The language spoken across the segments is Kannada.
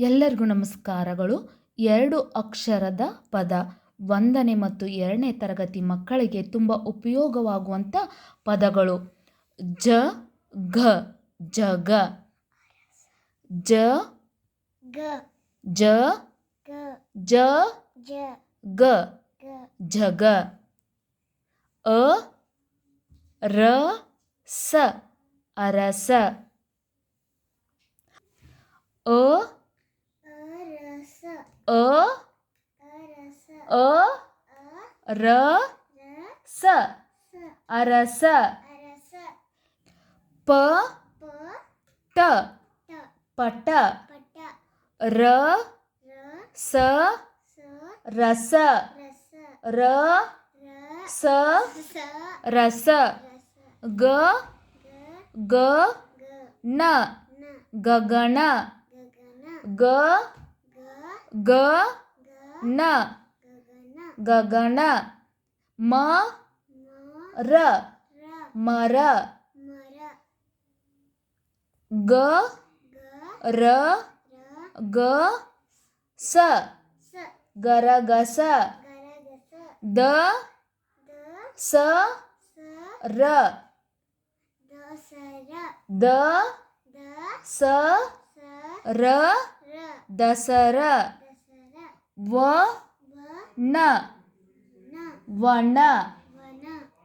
ಎಲ್ಲರಿಗೂ ನಮಸ್ಕಾರಗಳು. ಎರಡು ಅಕ್ಷರದ ಪದ ಒಂದನೇ ಮತ್ತು ಎರಡನೇ ತರಗತಿ ಮಕ್ಕಳಿಗೆ ತುಂಬ ಉಪಯೋಗವಾಗುವಂಥ ಪದಗಳು. ಜ ಘ ಜಗ. ಜ ಗ ಜ ಗ ಜ ಜ ಗ ಗ ಜಗ. ಅ ರ ಸ ಅರಸ. ಅ अ अ र स अरस प ट पट र स रस र स रस ग ग न गगन ग ग न. गगन. म. र. मर. ग. र. ग. स. गरगस. द. स. र. द. स. र. दसर. Wana. Wana.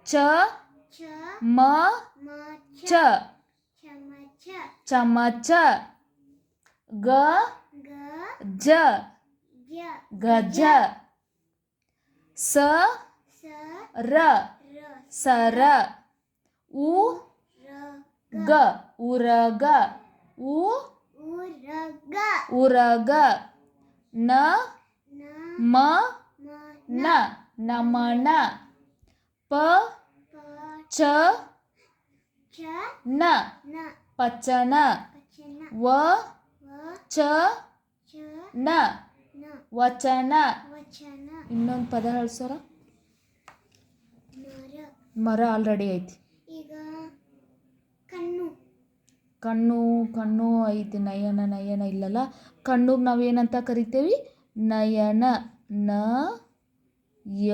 Cha. Ma. Cha. Cha. Cha. Ga. Ja. Ga. Ja. Sa. Ra. Sa. Ra. U. Ga. U. Ra. Ga. U. Uraga, uraga, na, na, ಮ ನ ನಮನ. ಪ ಚ ನ ಪಚನ. ವ ಚ ನ ವಚನ. ಇನ್ನೊಂದು ಪದ ಹೇಳ್ಸೋರ? ಮರ. ಮರ ಆಲ್ರೆಡಿ ಐತಿ. ಈಗ ಕಣ್ಣು. ಕಣ್ಣು ಕಣ್ಣು ಐತಿ ನಯನ ನಯನ ಇಲ್ಲಲ್ಲ. ಕಣ್ಣುಗೆ ನಾವೇನಂತ ಕರಿತೇವಿ? ನಯನ ನ ಯ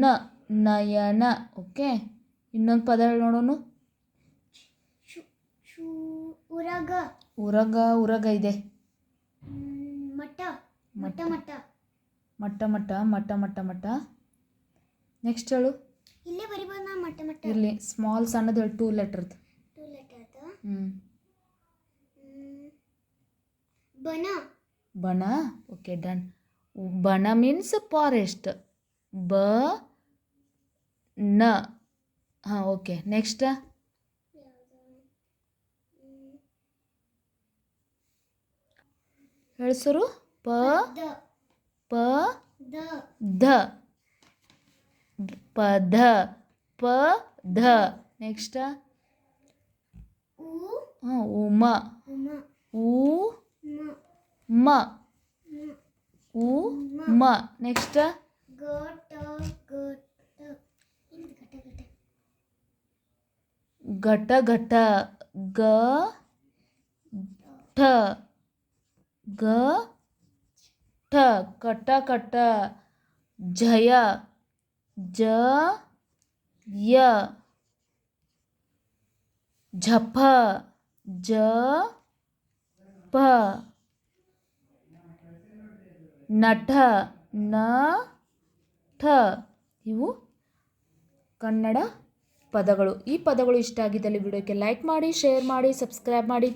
ನ ನಯನ. ಓಕೆ ಇನ್ನೊಂದು ಪದ ಹೇಳಿ ಶು ಉರಗ. ಉರಗ ಉರಗ ಇದೆ. ಮಟ್ಟ ಮಠ. ಮಠ. ಮಠ ಮಟ್ಟ ಮಟ್ಟ ಮಟ್ಟ ಮಟ್ಟ ಮಟ್ಟ ನೆಕ್ಸ್ಟ್ ಹೇಳು. ಇಲ್ಲೇ ಬರಿಬೋದು ನಾ ಮಟ್ಟ ಮಠ? ಇರಲಿ ಸ್ಮಾಲ್ ಸಣ್ಣದು ಹೇಳಿ ಟೂ ಲೆಟರ್ದು ಟೂ ಲೆಟರ್ದು ಹ್ಞೂ ಬನ. ಬನ ಓಕೆ ಡನ್ ಬನ ಮೀನ್ಸ್ ಫಾರೆಸ್ಟ್ ಬ ನ ಹಾಂ ಓಕೆ ನೆಕ್ಸ್ಟ್ ಹೇಳ್ಸರು ಪ ದ ಪ ದ ಧ ಪಧ ಪ ಧ ನೆಕ್ಸ್ಟ್ ಉ ಹಾಂ ಉಮ ಉಮ ಉ ಮ ಮ ಮ ಉ ಮ ನೆಕ್ಸ್ಟ್ ಗ ಟ ಗ ಟ ಇದು ಘಟ ಘಟ ಘಟ ಘಟ ಗ ಠ ಗ ಠ ಕಟ ಕಟ ಜಯ ಜ ಯ ಝಪ ಜ ಪ ನಟ ನ, ಠ. ಇವು ಕನ್ನಡ ಪದಗಳು. ಈ ಪದಗಳು ಇಷ್ಟ ಆಗಿದ್ದಲ್ಲಿ ವಿಡಿಯೋಕ್ಕೆ ಲೈಕ್ ಮಾಡಿ ಶೇರ್ ಮಾಡಿ ಸಬ್ಸ್ಕ್ರೈಬ್ ಮಾಡಿ.